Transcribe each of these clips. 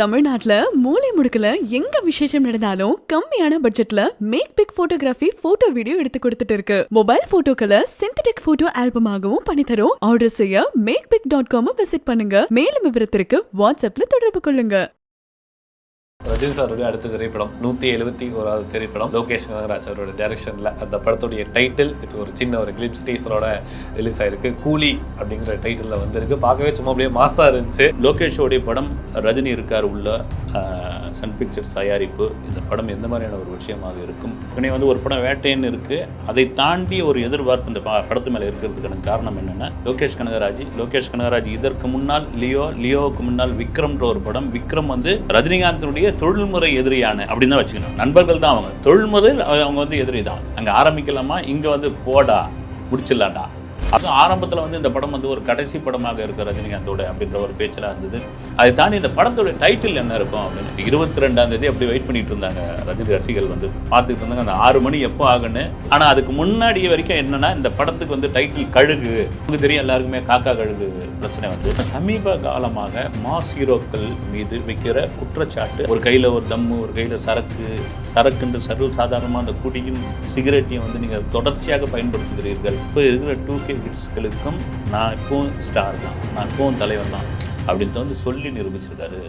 தமிழ்நாட்டில் மூளை முடுக்குல எங்க விசேஷம் நடந்தாலும் கம்மியான பட்ஜெட்ல make pic photography photo video எடுத்து கொடுத்துட்டு இருக்கு. மொபைல் போட்டோக்களை சிந்தட்டிக் போட்டோ ஆல்பமாகவும் பண்ணித்தரும். ஆர்டர் செய்ய make pic dot com visit பண்ணுங்க. மேலும் விவரத்திற்கு வாட்ஸ்அப்ல தொடர்பு கொள்ளுங்க. ரஜினி சாருடைய அடுத்த திரைப்படம் நூற்றி எழுபத்தி ஓராவது திரைப்படம் லோகேஷ் கனகராஜ் அவரோட டைரக்ஷனில் அந்த படத்துடைய டைட்டில் இது ஒரு சின்ன ஒரு கிளிப்ஸ் டீசரோட ரிலீஸ் ஆயிருக்கு. கூலி அப்படிங்கிற டைட்டிலில் வந்திருக்கு. பார்க்கவே சும்மா அப்படியே மாசாக இருந்துச்சு. லோகேஷோடைய படம் ரஜினி இருக்கார் உள்ள சன் பிக்சர்ஸ் தயாரிப்பு. இந்த படம் எந்த மாதிரியான ஒரு விஷயமாக இருக்கும்? உடனே வந்து ஒரு படம் வேட்டைன்னு இருக்குது அதை தாண்டி ஒரு எதிர்பார்ப்பு இந்த படத்து மேலே இருக்கிறதுக்கான காரணம் என்னென்னா லோகேஷ் கனகராஜ். லோகேஷ் கனகராஜ் இதற்கு முன்னால் லியோ லியோவுக்கு முன்னால் விக்ரம்ன்ற ஒரு படம். விக்ரம் வந்து ரஜினிகாந்தினுடைய தொழில்முறை எதிரியான அப்படின்னு தான் வச்சுக்கணும். நண்பர்கள் தான் அவங்க. தொழில்முறை அவங்க வந்து எதிரி தான். அங்கே ஆரம்பிக்கலாமா? இங்கே வந்து போடா முடிச்சிடலாண்டா அதுவும் ஆரம்பத்தில் வந்து இந்த படம் வந்து ஒரு கடைசி படமாக இருக்க ரஜினிகாந்தோட அப்படின்ற ஒரு பேச்செல்லாம் இருந்தது. அதை தாண்டி இந்த படத்தோட டைட்டில் என்ன இருக்கும் அப்படின்னு இருபத்தி ரெண்டாம் தேதி அப்படி வெயிட் பண்ணிட்டு இருந்தாங்க ரஜினி ரசிகர்கள் வந்து. பார்த்துட்டு இருந்தாங்க அந்த ஆறு மணி எப்போ ஆகுன்னு. ஆனால் அதுக்கு முன்னாடி வரைக்கும் என்னன்னா இந்த படத்துக்கு வந்து டைட்டில் கழுகு. உங்களுக்கு தெரியும் எல்லாருக்குமே காக்கா கழுகு பிரச்சனை வந்து. சமீப காலமாக மாஸ் ஹீரோக்கள் மீது வைக்கிற குற்றச்சாட்டு ஒரு கையில் ஒரு தம்மு ஒரு கையில் சரக்கு சரக்குன்ற சர்வ சாதாரணமாக அந்த குடியும் சிகரெட்டையும் வந்து நீங்கள் தொடர்ச்சியாக பயன்படுத்துகிறீர்கள். இப்போ இருக்கிற டூ கே கிட்ஸ்களுக்கும் நான் இப்போவும் ஸ்டார் தான். நான் இப்போவும் தலைவன் தான். அப்படின்னு வந்து சொல்லி நிரூபிச்சிருக்காரு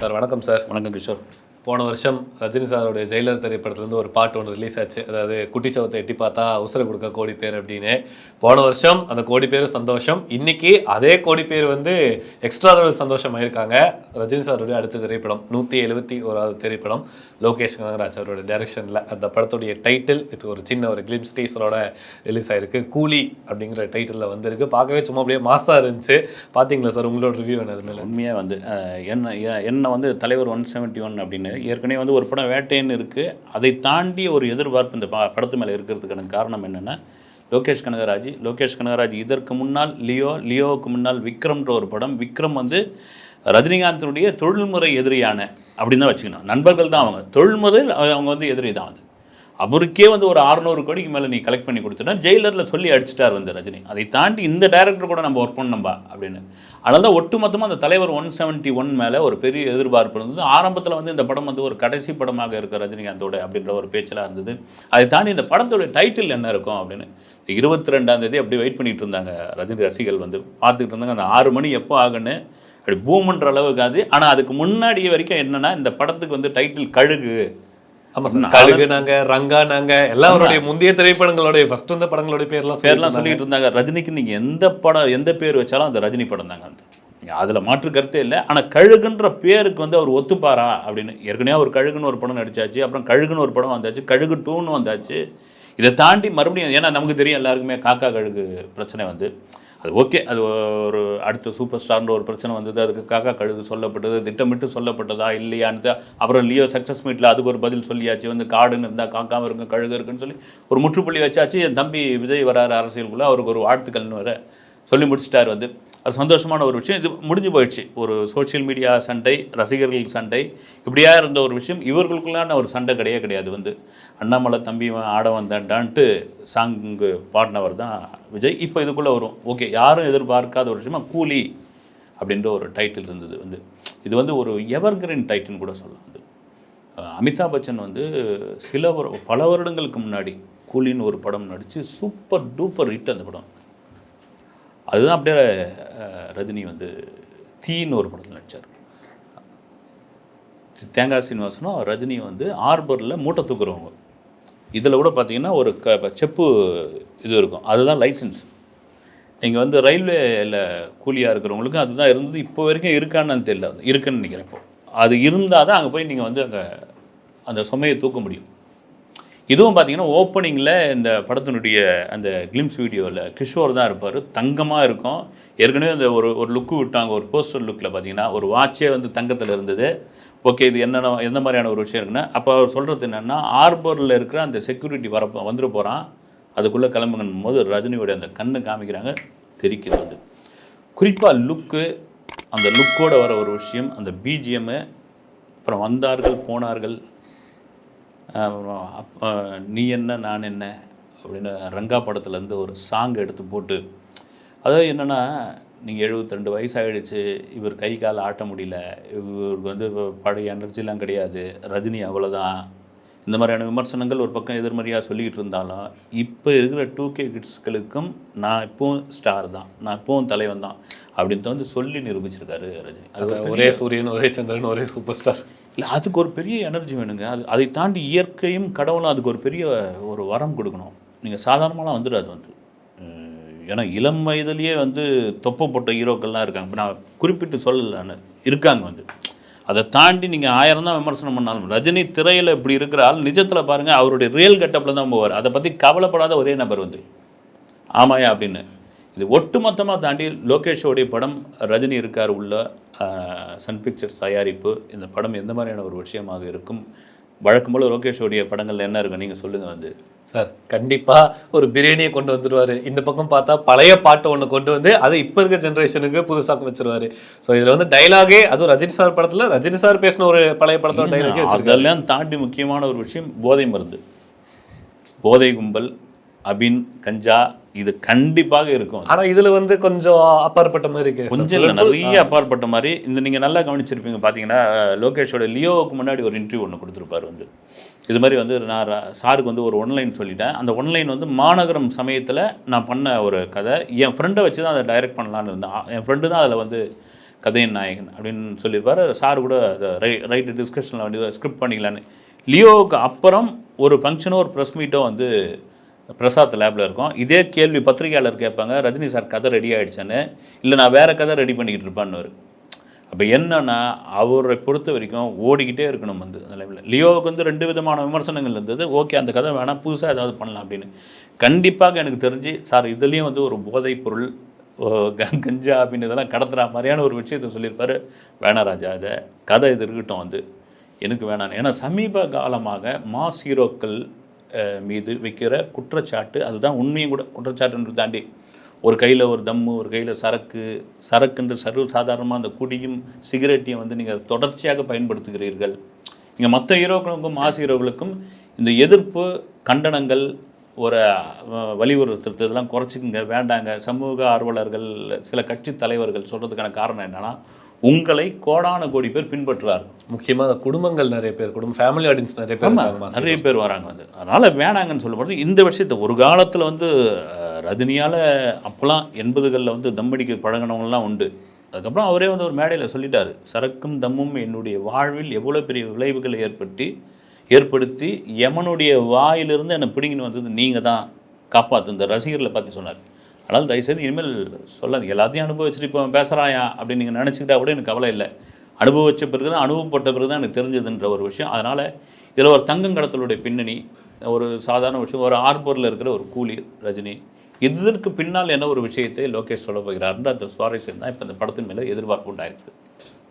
சார் வணக்கம் சார். வணக்கம் கிஷோர். போன வருஷம் ரஜினி சாரோடைய ஜெயிலர் திரைப்படத்துலேருந்து ஒரு பாட்டு ஒன்று ரிலீஸ் ஆச்சு. அதாவது குட்டி சவத்தை எட்டி பார்த்தா உசுர கொடுக்க கோடி பேர் அப்படின்னு. போன வருஷம் அந்த கோடி பேர் சந்தோஷம். இன்னைக்கு அதே கோடி பேர் வந்து எக்ஸ்ட்ரா லெவல் சந்தோஷம் ஆயிருக்காங்க. ரஜினி சாருடைய அடுத்த திரைப்படம் நூற்றி எழுபத்தி ஓராவது திரைப்படம் லோகேஷ் கனகராஜ் அவரோட டைரக்ஷனில் அந்த படத்துடைய டைட்டில் இது ஒரு சின்ன ஒரு கிளிம்ஸ் டீசரோட ரிலீஸ் ஆயிருக்கு. கூலி அப்படிங்கிற டைட்டிலில் வந்திருக்கு. பார்க்கவே சும்மா அப்படியே மாசாக இருந்துச்சு. பார்த்தீங்களா சார் உங்களோட ரிவ்யூ என்ன உண்மையாக வந்து என்ன எ- என்ன வந்து தலைவர் ஒன் செவன்ட்டி ஒன் அப்படின்னு ஏற்கனவே வந்து ஒரு படம் வேட்டைன்னு இருக்குது அதை தாண்டி ஒரு எதிர்பார்ப்பு இந்த படத்து மேலே இருக்கிறதுக்கான காரணம் என்னென்னா லோகேஷ் கனகராஜ். லோகேஷ் கனகராஜ் இதற்கு முன்னால் லியோ லியோவுக்கு முன்னால் விக்ரம்ன்ற ஒரு படம். விக்ரம் வந்து ரஜினிகாந்தினுடைய தொழில்முறை எதிரியான அப்படின்னு தான் வச்சுக்கணும். நண்பர்கள் தான் அவங்க. தொழில்முறை அவங்க வந்து எதிரி தான் அது. அவருக்கே வந்து ஒரு அறநூறு கோடிக்கு மேலே நீ கலெக்ட் பண்ணி கொடுத்துட்டா ஜெயிலரில் சொல்லி அடிச்சிட்டார் வந்து ரஜினி. அதை தாண்டி இந்த டேரக்டர் கூட நம்ம ஒர்க் பண்ணோம்பா அப்படின்னு. அதனால தான் ஒட்டுமொத்தமாக அந்த தலைவர் ஒன் செவன்ட்டி ஒன் மேலே ஒரு பெரிய எதிர்பார்ப்பு இருந்தது. ஆரம்பத்தில் வந்து இந்த படம் வந்து ஒரு கடைசி படமாக இருக்க ரஜினிகாந்தோட அப்படின்ற ஒரு பேச்செல்லாம் இருந்தது. அதை தாண்டி இந்த படத்தோட டைட்டில் என்ன இருக்கும் அப்படின்னு. இருபத்தி ரெண்டாம் தேதி அப்படி வெயிட் பண்ணிட்டு இருந்தாங்க ரஜினி ரசிகர்கள் வந்து. பார்த்துக்கிட்டு இருந்தாங்க அந்த ஆறு மணி எப்போ ஆகுன்னு. அப்படி பூமுன்ற அளவுக்கு அது. ஆனால் அதுக்கு முன்னாடி வரைக்கும் என்னென்னா இந்த படத்துக்கு வந்து டைட்டில் கழுகு. ஆமாம் சார். கழுகு நாங்க ரங்கா நாங்க எல்லாம் அவருடைய முந்தைய திரைப்படங்களுடைய ஃபர்ஸ்ட் வந்த படங்களுடைய பேர்லாம் பேர்லாம் சொல்லிட்டு இருந்தாங்க. ரஜினிக்கு நீங்க எந்த படம் எந்த பேர் வச்சாலும் அந்த ரஜினி படம் தாங்க அந்த. அதுல மாற்று கருத்தே இல்லை. ஆனா கழுகுன்ற பேருக்கு வந்து அவர் ஒத்துப்பாரா அப்படின்னு ஏற்கனவே அவர் கழுகுன்னு ஒரு படம் நடிச்சாச்சு அப்புறம் கழுகுன்னு ஒரு படம் வந்தாச்சு கழுகு டூன்னு வந்தாச்சு. இதை தாண்டி மறுபடியும் ஏன்னா நமக்கு தெரியும் எல்லாருக்குமே காக்கா கழுகு பிரச்சனை வந்து. அது ஓகே. அது ஒரு அடுத்த சூப்பர் ஸ்டார்ன்ற ஒரு பிரச்சனை வந்தது. அதுக்கு காக்கா கழுகு சொல்லப்பட்டது திட்டமிட்டு சொல்லப்பட்டதா இல்லையான்னு அப்புறம் லியோ சக்ஸஸ் மீட்டில் அதுக்கு ஒரு பதில் சொல்லியாச்சு. வந்து காடுன்னு இருந்தால் காக்காமல் இருக்கும் கழுகு இருக்குன்னு சொல்லி ஒரு முற்றுப்புள்ளி வச்சாச்சு. என் தம்பி விஜய் வராரு அரசியலுக்குள்ளே. அவருக்கு ஒரு வாழ்த்துக்கள்னு வர சொல்லி முடிச்சிட்டார் வந்து அது சந்தோஷமான ஒரு விஷயம். இது முடிஞ்சு போயிடுச்சு. ஒரு சோஷியல் மீடியா சண்டை ரசிகர்கள் சண்டை இப்படியா இருந்த ஒரு விஷயம். இவர்களுக்குள்ளான ஒரு சண்டை கிடையவே கிடையாது வந்து. அண்ணாமலை தம்பி ஆட வந்தான்டான்ட்டு சாங்கு பாடினவர் தான் விஜய். இப்போ இதுக்குள்ளே வரும். ஓகே யாரும் எதிர்பார்க்காத ஒரு விஷயமா கூலி அப்படின்ற ஒரு டைட்டில் இருந்தது வந்து. இது வந்து ஒரு எவர்கிரீன் டைட்டில்னு கூட சொல்லலாம் வந்து. அமிதாப் பச்சன் வந்து சில வரு- பல வருடங்களுக்கு முன்னாடி கூலின்னு ஒரு படம் நடித்து சூப்பர் டூப்பர் ஹிட் அந்த படம். அதுதான் அப்படியே ரஜினி வந்து தீன்னு ஒரு படத்தில் நடித்தார் தேங்காய் சீனிவாசனும் ரஜினி வந்து ஆர்பரில் மூட்டை தூக்குறவங்க. இதில் கூட பார்த்தீங்கன்னா ஒரு க செப்பு இது இருக்கும். அதுதான் லைசன்ஸ். நீங்கள் வந்து ரயில்வேயில் கூலியாக இருக்கிறவங்களுக்கு அதுதான் இருந்தது. இப்போ வரைக்கும் இருக்கான்னு தெரியல. இருக்குன்னு நினைக்கிறேன் இப்போ. அது இருந்தால் தான் அங்கே போய் நீங்கள் வந்து அங்கே அந்த சுமையை தூக்க முடியும். இதுவும் பார்த்தீங்கன்னா ஓப்பனிங்கில் இந்த படத்தினுடைய அந்த கிளிம்ஸ் வீடியோவில் கிஷோர் தான் இருப்பார். தங்கமாக இருக்கும். ஏற்கனவே அந்த ஒரு ஒரு லுக்கு விட்டாங்க. ஒரு போஸ்டர் லுக்கில் பார்த்தீங்கன்னா ஒரு வாட்சே வந்து தங்கத்தில் இருந்தது. ஓகே இது என்னென்ன எந்த மாதிரியான ஒரு விஷயம் இருக்குன்னா அப்போ அவர் சொல்கிறது என்னென்னா ஆர்பரில் இருக்கிற அந்த செக்யூரிட்டி வர வந்துட்டு போகிறான் அதுக்குள்ளே கிளம்புங்கன்னும் போது ரஜினியோட அந்த கண்ணு காமிக்கிறாங்க. தெரிக்கிறது வந்து. குறிப்பாக லுக்கு அந்த லுக்கோட வர ஒரு விஷயம் அந்த பிஜிஎம்மு அப்புறம் வந்தார்கள் போனார்கள் நீ என்ன நான் என்ன அப்படின்னு ரங்கா படத்துலேருந்து ஒரு சாங் எடுத்து போட்டு அதாவது என்னென்னா நீங்கள் எழுபத்தி ரெண்டு வயசு ஆகிடுச்சு இவர் கை கால் ஆட்ட முடியல இவருக்கு வந்து இப்ப பழைய எனர்ஜிலாம் கிடையாது ரஜினி அவ்வளோதான் இந்த மாதிரியான விமர்சனங்கள் ஒரு பக்கம் எதிர்மறையாக சொல்லிக்கிட்டு இருந்தாலும் இப்போ இருக்கிற டூ கே கிட்ஸ்களுக்கும் நான் இப்போவும் ஸ்டார் தான் நான் இப்போவும் தலைவன் தான் அப்படின்னு வந்து சொல்லி நிரூபிச்சிருக்காரு ரஜினி. அது ஒரே சூரியன் ஒரே சந்திரன் ஒரே சூப்பர் ஸ்டார் இல்லை அதுக்கு ஒரு பெரிய எனர்ஜி வேணுங்க. அது அதை தாண்டி இயற்கையும் கடவுளும் அதுக்கு ஒரு பெரிய ஒரு வரம் கொடுக்கணும். நீங்கள் சாதாரணமாலாம் வந்துடாது வந்து. ஏன்னா இளம் வயதிலேயே வந்து தொப்பை போட்ட ஹீரோக்கள்லாம் இருக்காங்க. இப்போ நான் குறிப்பிட்டு சொல்லலைன்னு இருக்காங்க வந்து. அதை தாண்டி நீங்கள் ஆயிரம் தான் விமர்சனம் பண்ணாலும் ரஜினி திரையில் இப்படி இருக்கிற ஆள் நிஜத்தில் பாருங்கள் அவருடைய ரியல் கட்டப்பில் தான் போவார். அதை பற்றி கவலைப்படாத ஒரே நபர் வந்து. ஆமாயா அப்படின்னு. இது ஒட்டுமொத்தமாக தாண்டி லோகேஷோடைய படம் ரஜினி இருக்கார் உள்ள சன் பிக்சர்ஸ் தயாரிப்பு. இந்த படம் எந்த மாதிரியான ஒரு விஷயமாக இருக்கும்? வழக்கம் போல் லோகேஷோடைய படங்கள்ல என்ன இருக்கும்? நீங்கள் சொல்லுங்கள் வந்து. சார் கண்டிப்பா ஒரு பிரியாணியை கொண்டு வந்துருவாரு. இந்த பக்கம் பார்த்தா பழைய பாட்டு ஒண்ணு கொண்டு வந்து அதை இப்ப இருக்க ஜெனரேஷனுக்கு புதுசாக்க வச்சிருவாரு. சோ இதுல வந்து டைலாகே அதுவும் ரஜினி சார் படத்துல ரஜினி சார் பேசின ஒரு பழைய படத்தோட டைலாகே அதெல்லாம் தாண்டி முக்கியமான ஒரு விஷயம் போதை மருந்து. போதை கும்பல் அபின் கஞ்சா இது கண்டிப்பாக இருக்கும். ஆனா இதுல வந்து கொஞ்சம் அப்பாற்பட்ட மாதிரி இருக்கு. கொஞ்சம் இல்லை நிறைய அப்பாற்பட்ட மாதிரி. இந்த நீங்கள் நல்லா கவனிச்சிருப்பீங்க பார்த்தீங்கன்னா லோகேஷோட லியோவுக்கு முன்னாடி ஒரு இன்டர்வியூ ஒன்று கொடுத்துருப்பாரு வந்து. இது மாதிரி வந்து நான் சாருக்கு வந்து ஒரு ஒன்லைன் சொல்லிட்டேன். அந்த ஒன்லைன் வந்து மாநகரம் சமயத்தில் நான் பண்ண ஒரு கதை. என் ஃப்ரெண்டை வச்சு தான் அதை டைரக்ட் பண்ணலான்னு இருந்தேன். என் ஃப்ரெண்டு தான் அதில் வந்து கதையின் நாயகன் அப்படின்னு சொல்லியிருப்பாரு. சார் கூட ரை ரைட்டு டிஸ்கஷனில் வந்து ஸ்கிரிப்ட் பண்ணிக்கலான்னு. லியோவுக்கு அப்புறம் ஒரு ஃபங்க்ஷனோ ஒரு ப்ரெஸ் மீட்டோ வந்து பிரசாத் லேபில் இருக்கும். இதே கேள்வி பத்திரிகையாளர் கேட்பாங்க ரஜினி சார் கதை ரெடி ஆகிடுச்சேன்னு இல்லை நான் வேறு கதை ரெடி பண்ணிக்கிட்டு இருப்பான்னு அப்போ என்னன்னா அவரை பொறுத்த வரைக்கும் ஓடிக்கிட்டே இருக்கணும் வந்து அந்த லைவில் லியோவுக்கு வந்து ரெண்டு விதமான விமர்சனங்கள் இருந்தது. ஓகே அந்த கதை வேணால் புதுசாக ஏதாவது பண்ணலாம் அப்படின்னு. கண்டிப்பாக எனக்கு தெரிஞ்சு சார் இதுலேயும் வந்து ஒரு போதைப் பொருள் ஓ, க- கஞ்சா அப்படின்னு இதெல்லாம் கடத்துகிற மாதிரியான ஒரு விஷயத்தை சொல்லியிருப்பார். வேணாம் ராஜா இதை கதை இது இருக்கட்டும் வந்து. எனக்கு வேணாம். ஏன்னா சமீப காலமாக மாஸ் ஹீரோக்கள் மீது வைக்கிற குற்றச்சாட்டு அதுதான் உண்மையும் கூட குற்றச்சாட்டுன்றது தாண்டி ஒரு கையில் ஒரு தம்மு ஒரு கையில் சரக்கு சரக்குன்ற சர்வ சாதாரணமாக அந்த குடியும் சிகரெட்டையும் வந்து நீங்கள் தொடர்ச்சியாக பயன்படுத்துகிறீர்கள். இங்கே மற்ற ஹீரோக்களுக்கும் மாஸ் ஹீரோக்களுக்கும் இந்த எதிர்ப்பு கண்டனங்கள் ஒரு அஹ், வலியுறுத்துறது இதெல்லாம் குறைச்சிக்கங்க வேண்டாங்க. சமூக ஆர்வலர்கள் சில கட்சி தலைவர்கள் சொல்கிறதுக்கான காரணம் என்னென்னா உங்களை கோடான கோடி பேர் பின்பற்றுறார்கள் முக்கியமா அந்த குடும்பங்கள் நிறைய பேர் குடும்பம் ஃபேமிலி ஆடியன்ஸ் நிறைய பேர். நிறைய பேர் வராங்க வந்து. அதனால் வேணாங்கன்னு சொல்லப்படுது. இந்த விஷயத்தை ஒரு காலத்தில் வந்து ரஜினியால் அப்போலாம் எண்பதுகளில் வந்து தம் அடிக்க பழகினவங்கலாம் உண்டு. அதுக்கப்புறம் அவரே வந்து ஒரு மேடையில் சொல்லிட்டாரு. சரக்கும் தம்மும் என்னுடைய வாழ்வில் எவ்வளோ பெரிய விளைவுகளை ஏற்படுத்தி ஏற்படுத்தி யமனுடைய வாயிலிருந்து என்னை பிடிங்கின்னு வந்தது நீங்கள் தான் காப்பாற்று இந்த ரசிகர்களை பற்றி சொன்னார். அதனால் தயவுசெய்து இனிமேல் சொல்லாது எல்லாத்தையும் அனுபவிச்சுட்டு இப்போ பேசுகிறாயா அப்படின்னு நீங்கள் நினச்சிக்கிட்டா கூட எனக்கு கவலை இல்லை. அனுபவிச்ச பிறகு தான் அனுபவப்பட்ட பிறகு தான் எனக்கு தெரிஞ்சதுன்ற ஒரு விஷயம். அதனால் இதில் ஒரு தங்கம் கடத்தலுடைய பின்னணி ஒரு சாதாரண விஷயம் ஒரு ஆர்போரில் இருக்கிற ஒரு கூலி ரஜினி. இதற்கு பின்னால் என்ன ஒரு விஷயத்தை லோகேஷ் சொல்ல போகிறார்ன்ற அந்த சுவாரஸ்யம் தான் இப்போ இந்த படத்தின் மேலே எதிர்பார்ப்பு உண்டாயிருக்கு.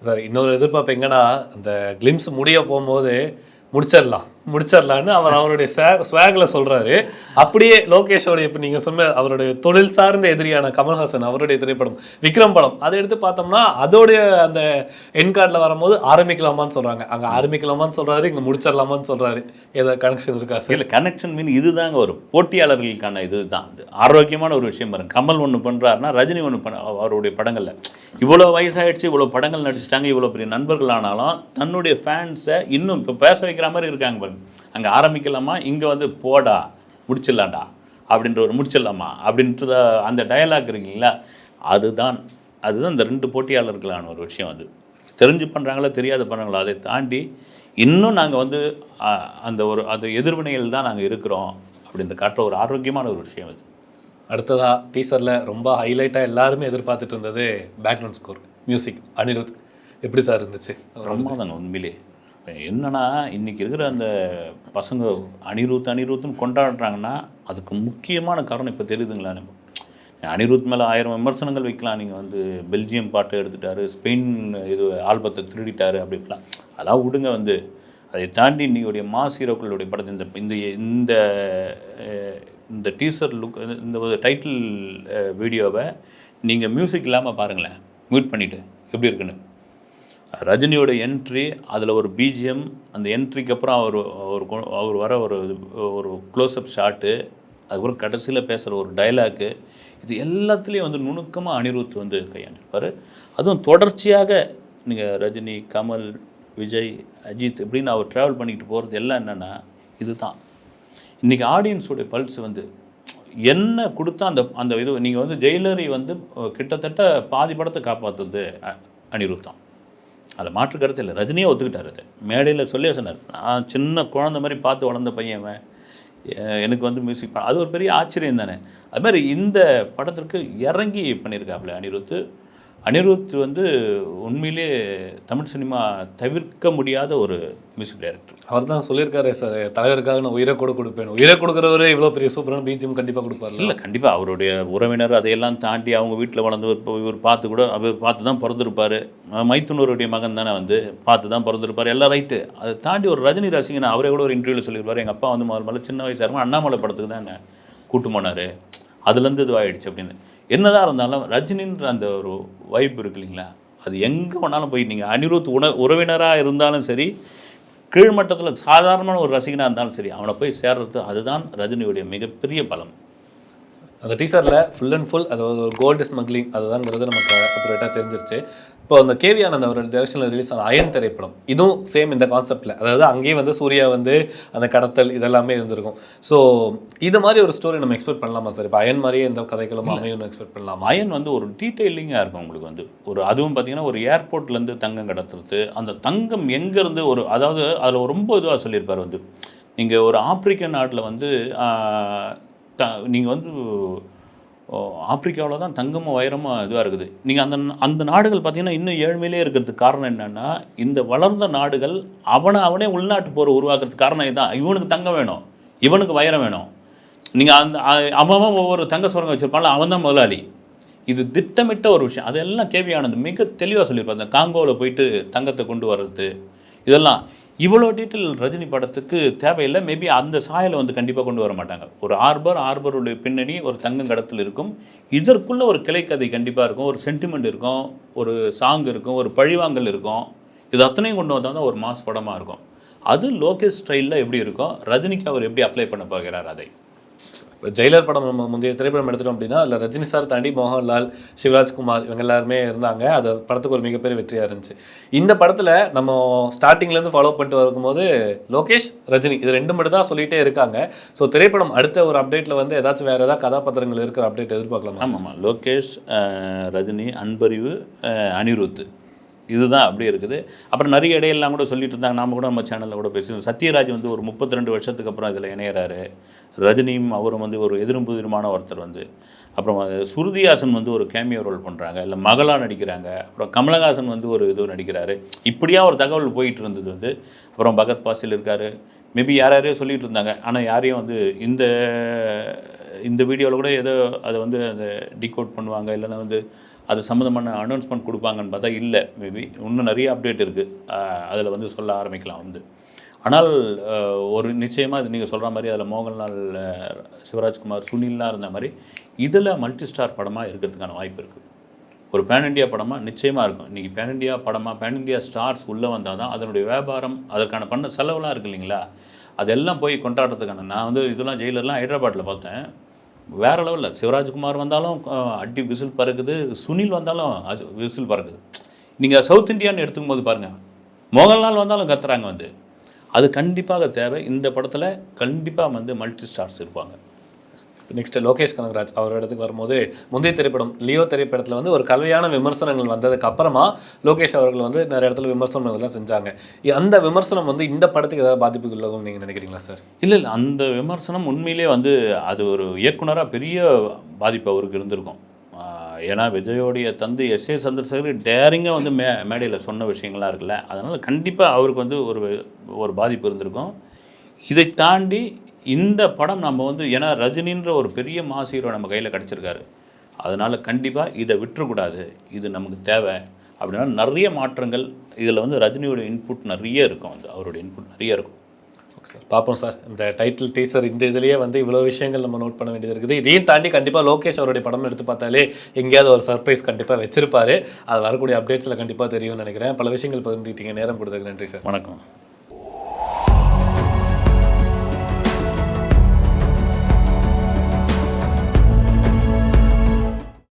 சார் இன்னொரு எதிர்பார்ப்பு எங்கன்னா அந்த கிளிம்ஸ் முடிய போகும்போது முடிச்சிடலாம். முடிச்சிடலான்னு அவர் அவருடைய ஸ்வாகில் சொல்றாரு. அப்படியே லோகேஷோட இப்போ நீங்கள் சொன்ன அவருடைய தொழில் சார்ந்த எதிரியான கமல்ஹாசன் அவருடைய திரைப்படம் விக்ரம் படம் அதை எடுத்து பார்த்தோம்னா அதோடைய அந்த என்கார்டில் வரும்போது ஆரம்பிக்கலாமான்னு சொல்றாங்க. அங்கே ஆரம்பிக்கலாமான்னு சொல்றாரு இங்கே முடிச்சிடலாமான்னு சொல்றாரு. ஏதாவது கனெக்ஷன் இருக்கா சார். இல்லை கனெக்ஷன் மீன் இதுதாங்க ஒரு போட்டியாளர்களுக்கான இது தான் ஆரோக்கியமான ஒரு விஷயம் பாருங்க. கமல் ஒன்று பண்ணுறாருன்னா ரஜினி ஒன்று பண்ண அவருடைய படங்களில். இவ்வளோ வயசாகிடுச்சு இவ்வளோ படங்கள் நடிச்சிட்டாங்க இவ்வளோ பெரிய நண்பர்கள் ஆனாலும் தன்னுடைய ஃபேன்ஸை இன்னும் இப்போ பேச வைக்கிற மாதிரி இருக்காங்க பாருங்க. அங்கே ஆரம்பிக்கலாமா? இங்கே வந்து போடா முடிச்சிடலாம்டா அப்படின்ற ஒரு முடிச்சிடலாமா? அப்படின்ற அந்த டயலாக் இருக்குங்களா அதுதான் அதுதான் இந்த ரெண்டு போட்டியாளர்களான ஒரு விஷயம் அது. தெரிஞ்சு பண்ணுறாங்களோ தெரியாத பண்ணுறாங்களோ அதை தாண்டி இன்னும் நாங்கள் வந்து அந்த ஒரு அது எதிர்வினையில் தான் நாங்கள் இருக்கிறோம் அப்படின்னு காட்டுற ஒரு ஆரோக்கியமான ஒரு விஷயம் அது. அடுத்ததா டீசர்ல ரொம்ப ஹைலைட்டா எல்லாருமே எதிர்பார்த்துட்டு இருந்தது பேக்ரவுண்ட் ஸ்கோர் மியூசிக் அனிருத். எப்படி சார் இருந்துச்சு? பிரமாதங்க உண்மையிலே. இப்ப என்னன்னா இன்றைக்கி இருக்கிற அந்த பசங்க அனிருத் அனிருத்துன்னு கொண்டாடுறாங்கன்னா அதுக்கு முக்கியமான காரணம் இப்போ தெரியுதுங்களா நம்ம? அனிருத் மேலே ஆயிரம் விமர்சனங்கள் வைக்கலாம். நீங்கள் வந்து பெல்ஜியம் பாட்டு எடுத்துட்டாரு ஸ்பெயின் இது ஆல்பத்தை திருடிட்டாரு அப்படி இப்படிலாம். அதான் விடுங்க வந்து. அதை தாண்டி இன்றைக்கி மாஸ் ஹீரோக்களுடைய படத்தை இந்த இந்த இந்த இந்த டீசர் லுக் இந்த ஒரு டைட்டில் வீடியோவை நீங்கள் மியூசிக் இல்லாமல் பாருங்களேன். மியூட் பண்ணிவிட்டு எப்படி இருக்குன்னு. ரஜினியோட என்ட்ரி அதில் ஒரு பிஜிஎம் அந்த என்ட்ரிக்கு அப்புறம் அவர் அவர் அவர் வர ஒரு ஒரு க்ளோஸ்அப் ஷாட்டு அதுக்கப்புறம் கடைசியில் பேசுகிற ஒரு டைலாக்கு இது எல்லாத்துலேயும் வந்து நுணுக்கமாக அனிருத் வந்து கையாண்டிருப்பார். அதுவும் தொடர்ச்சியாக நீங்கள் ரஜினி கமல் விஜய் அஜித் இப்படின்னு அவர் ட்ராவல் பண்ணிக்கிட்டு போகிறது எல்லாம் என்னென்னா இதுதான். இன்றைக்கி ஆடியன்ஸோடைய பல்ஸ் வந்து என்ன கொடுத்தா அந்த அந்த இது நீங்கள் வந்து ஜெயிலரி வந்து கிட்டத்தட்ட பாதி படத்தை காப்பாற்றுறது அனிருத் தான். அதில் மாற்று கருத்து இல்லை. ரஜினியே ஒத்துக்கிட்டார் அது. மேடையில் சொல்லி சொன்னார். நான் சின்ன குழந்த மாதிரி பார்த்து வளர்ந்த பையன் எனக்கு வந்து மியூசிக் அது ஒரு பெரிய ஆச்சரியம் தானே. அது மாதிரி இந்த படத்திற்கு இறங்கி பண்ணியிருக்காப்புல அனிருத். அனிருத் வந்து உண்மையிலே தமிழ் சினிமா தவிர்க்க முடியாத ஒரு மியூசிக் டைரக்டர். அவர் தான் சொல்லியிருக்காரு சார் தலைவருக்காக நான் உயிரை கூட கொடுப்பேன். உயிரை கொடுக்குறவரு இவ்வளோ பெரிய சூப்பரான பிஜிஎம் கண்டிப்பாக கொடுப்பார்ல. இல்லை கண்டிப்பாக அவருடைய உறவினர் அதையெல்லாம் தாண்டி அவங்க வீட்டில் வளர்ந்து இப்போ இவர் பார்த்து கூட அவர் பார்த்து தான் பிறந்திருப்பார் மைத்துனருடைய மகன் தானே வந்து பார்த்து தான் பிறந்திருப்பார் எல்லாம் ரைட்டு அதை தாண்டி ஒரு ரஜினி ரசிகன் அவரே கூட ஒரு இன்டர்வியூவில் சொல்லியிருப்பார். எங்கள் அப்பா வந்து முதல் முதல்ல சின்ன வயசாக இருக்கும் அண்ணாமலை படத்துக்கு தான் என்ன கூட்டு போனார். அதுலேருந்து இதுவாகிடுச்சு அப்படின்னு. என்னதான் இருந்தாலும் ரஜினின்ற அந்த ஒரு வைப் இருக்கு இல்லைங்களா? அது எங்கே வேணாலும் போய் நீங்கள் அனிருத் உண உறவினராக இருந்தாலும் சரி கீழ்மட்டத்தில் சாதாரணமான ஒரு ரசிகனாக இருந்தாலும் சரி அவனை போய் சேர்றது அதுதான் ரஜினியுடைய மிகப்பெரிய பலம். அந்த டீசரில் ஃபுல் அண்ட் ஃபுல் அது ஒரு கோல்டு ஸ்மக்லிங் அதுதாங்கிறது நமக்கு அப்புறேட்டாக தெரிஞ்சிருச்சு. இப்போ அந்த கேவி ஆனந்த் அவரோட டைரக்ஷனில் ரிலீஸ் ஆன அயன் திரைப்படம் இதுவும் சேம் இந்த கான்செப்டில் அதாவது அங்கேயும் வந்து சூர்யா வந்து அந்த கடத்தல் இதெல்லாமே இருந்திருக்கும். ஸோ இது மாதிரி ஒரு ஸ்டோரி நம்ம எக்ஸ்பெக்ட் பண்ணலாமா சார் இப்போ அயன் மாதிரியே இந்த கதைகளும் அமையும் எக்ஸ்பெக்ட் பண்ணலாமா? மயன் வந்து ஒரு டீட்டெயிலிங்காக இருக்கும் உங்களுக்கு வந்து. ஒரு அதுவும் பார்த்தீங்கன்னா ஒரு ஏர்போர்ட்லேருந்து தங்கம் கடத்துறது அந்த தங்கம் எங்கேருந்து ஒரு அதாவது அதில் ரொம்ப இதுவாக சொல்லியிருப்பார் வந்து. நீங்கள் ஒரு ஆப்பிரிக்கன் நாட்டில் வந்து த நீங்கள் வந்து ஆப்பிரிக்காவில் தான் தங்கமும் வைரமும் இதுவாக இருக்குது. நீங்கள் அந்த அந்த நாடுகள் பார்த்தீங்கன்னா இன்னும் ஏழ்மையிலே இருக்கிறதுக்கு காரணம் என்னென்னா இந்த வளர்ந்த நாடுகள் அவனை அவனே உள்நாட்டு போர் உருவாக்குறதுக்கு காரணம் இதுதான். இவனுக்கு தங்கம் வேணும். இவனுக்கு வைரம் வேணும். நீங்கள் அந்த அவன் ஒவ்வொரு தங்க சுரங்கம் வச்சிருப்பான்ல அவன் தான் முதலாளி. இது திட்டமிட்ட ஒரு விஷயம். அதெல்லாம் கேவி ஆனந்த் மிக தெளிவாக சொல்லியிருப்பார். அந்த காங்கோவில் போயிட்டு தங்கத்தை கொண்டு வர்றது. இதெல்லாம் இவ்வளோ டீட்டெயில் ரஜினி படத்துக்கு தேவையில்லை. மேபி அந்த சாயலை வந்து கண்டிப்பாக கொண்டு வர மாட்டாங்க. ஒரு ஆர்பர் ஆர்பருடைய பின்னணி ஒரு தங்கம் கடத்தில் இருக்கும். இதற்குள்ளே ஒரு கிளைக்கதை கண்டிப்பாக இருக்கும். ஒரு சென்டிமெண்ட் இருக்கும். ஒரு சாங் இருக்கும். ஒரு பழிவாங்கல் இருக்கும். இது அத்தனையும் கொண்டு வந்தால் தான் ஒரு மாஸ் படமாக இருக்கும். அது லோகேஷ் ஸ்டைலில் எப்படி இருக்கும் ரஜினிக்கு அவர் எப்படி அப்ளை பண்ண போகிறார் அதை. இப்போ ஜெயிலர் படம் நம்ம முந்தைய திரைப்படம் எடுத்துட்டோம் அப்படின்னா அதில் ரஜினி சார் தாண்டி மோகன்லால் சிவராஜ்குமார் இவங்க எல்லாருமே இருந்தாங்க. அது படத்துக்கு ஒரு மிகப்பெரிய வெற்றியாக இருந்துச்சு. இந்த படத்தில் நம்ம ஸ்டார்டிங்லேருந்து ஃபாலோ பண்ணிட்டு வரும்போது லோகேஷ் ரஜினி இது ரெண்டு மட்டும் தான் சொல்லிகிட்டே இருக்காங்க. ஸோ திரைப்படம் அடுத்த ஒரு அப்டேட்டில் வந்து ஏதாச்சும் வேறு ஏதாவது கதாபாத்திரங்கள் இருக்கிற அப்டேட் எதிர்பார்க்கலாமா ஆமாம் லோகேஷ் ரஜினி அன்பறிவு அனிருத். இதுதான் அப்படியே இருக்குது. அப்புறம் நிறைய இடையெல்லாம் கூட சொல்லிட்டு இருந்தாங்க. நாம கூட நம்ம சேனலில் கூட பேசுவோம் சத்யராஜ் வந்து ஒரு முப்பத்தி ரெண்டு வருஷத்துக்கு அப்புறம் இதில் இணையிறாரு. ரஜினியும் அவரும் வந்து ஒரு எதிரும் புதிருமான ஒருத்தர் வந்து அப்புறம் சுருதிஹாசன் வந்து ஒரு கேமியோ ரோல் பண்ணுறாங்க இல்லை மகளா நடிக்கிறாங்க அப்புறம் கமலஹாசன் வந்து ஒரு இது நடிக்கிறாரு. இப்படியா ஒரு தகவல் போயிட்டு இருந்தது வந்து அப்புறம் பகத் பாசில் இருக்கார். மேபி யார் யாரையோ சொல்லிட்டு இருந்தாங்க. ஆனால் யாரையும் வந்து இந்த இந்த வீடியோவில் கூட ஏதோ அதை வந்து அந்த டிகோட் பண்ணுவாங்க இல்லைன்னா வந்து அது சம்மந்தமான அனௌன்ஸ்மெண்ட் கொடுப்பாங்கன்னு பார்த்தா இல்லை மேபி இன்னும் நிறைய அப்டேட் இருக்குது அதில் வந்து சொல்ல ஆரம்பிக்கலாம் வந்து. ஆனால் ஒரு நிச்சயமாக இது நீங்கள் சொல்கிற மாதிரி அதில் மோகன்லால் சிவராஜ்குமார் சுனில்லாம் இருந்த மாதிரி இதில் மல்டி ஸ்டார் படமாக இருக்கிறதுக்கான வாய்ப்பு இருக்குது ஒரு பேன் இண்டியா படமாக நிச்சயமாக இருக்கும். இன்றைக்கி பேன் இண்டியா படமாக பேன் இண்டியா ஸ்டார்ஸ் உள்ளே வந்தால் தான் அதனுடைய வியாபாரம் அதற்கான பண்ண செலவுலாம் இருக்கு இல்லைங்களா? அதெல்லாம் போய் கொண்டாடுறதுக்கான நான் வந்து இதெல்லாம் ஜெயிலர்லாம் ஹைதராபாத்தில் பார்த்தேன். வேற லெவலில் சிவராஜ்குமார் வந்தாலும் அடி விசில் பறக்குது சுனில் வந்தாலும் அது விசில் பறக்குது. நீங்கள் சவுத் இந்தியான்னு எடுத்துக்கும் போது பாருங்கள் மோகன்லால் வந்தாலும் கத்துறாங்க வந்து. அது கண்டிப்பாக தேவை. இந்த படத்தில் கண்டிப்பாக வந்து மல்டி ஸ்டார்ஸ் இருப்பாங்க. நெக்ஸ்ட் லோகேஷ் கனகராஜ் அவர் இடத்துக்கு வரும்போது முந்தைய திரைப்படம் லியோ திரைப்படத்தில் வந்து ஒரு கல்வியான விமர்சனங்கள் வந்ததுக்கு அப்புறமா லோகேஷ் அவர்கள் வந்து நிறைய இடத்துல விமர்சனம் இதெல்லாம் செஞ்சாங்க அந்த விமர்சனம் வந்து இந்த படத்துக்கு ஏதாவது பாதிப்புக்கு உள்ளதும் நீங்கள் நினைக்கிறீங்களா சார் இல்லை இல்லை. அந்த விமர்சனம் உண்மையிலே வந்து அது ஒரு இயக்குனராக பெரிய பாதிப்பு அவருக்கு இருந்திருக்கும். ஏன்னா விஜயோடைய தந்தை எஸ் ஏ சந்திரசேகர் டேரிங்காக வந்து மே மேடையில் சொன்ன விஷயங்கள்லாம் இருக்குல்ல அதனால் கண்டிப்பாக அவருக்கு வந்து ஒரு ஒரு பாதிப்பு இருந்திருக்கும். இதை தாண்டி இந்த படம் நம்ம வந்து ஏன்னா ரஜினின்ற ஒரு பெரிய மாசீரோ நம்ம கையில் கிடச்சிருக்காரு. அதனால் கண்டிப்பாக இதை விட்டுறக்கூடாது. இது நமக்கு தேவை. அப்படின்னா நிறைய மாற்றங்கள் இதில் வந்து ரஜினியோட இன்புட் நிறைய இருக்கும். வந்து அவருடைய இன்புட் நிறைய இருக்கும். Okay sir. பார்ப்போம் சார். இந்த டைட்டில் டீசர் இந்த இதுலேயே வந்து இவ்வளோ விஷயங்கள் நம்ம நோட் பண்ண வேண்டியது இருக்குது. இதையும் தாண்டி கண்டிப்பாக லோகேஷ் அவருடைய படம் எடுத்து பார்த்தாலே எங்கேயாவது ஒரு சர்ப்ரைஸ் கண்டிப்பாக வச்சிருப்பாரு. அது வரக்கூடிய அப்டேட்ஸில் கண்டிப்பாக தெரியும்னு நினைக்கிறேன். பல விஷயங்கள் பகிர்ந்துக்கிட்டீங்க நேரம் கொடுத்ததுக்கு நன்றி சார். வணக்கம்.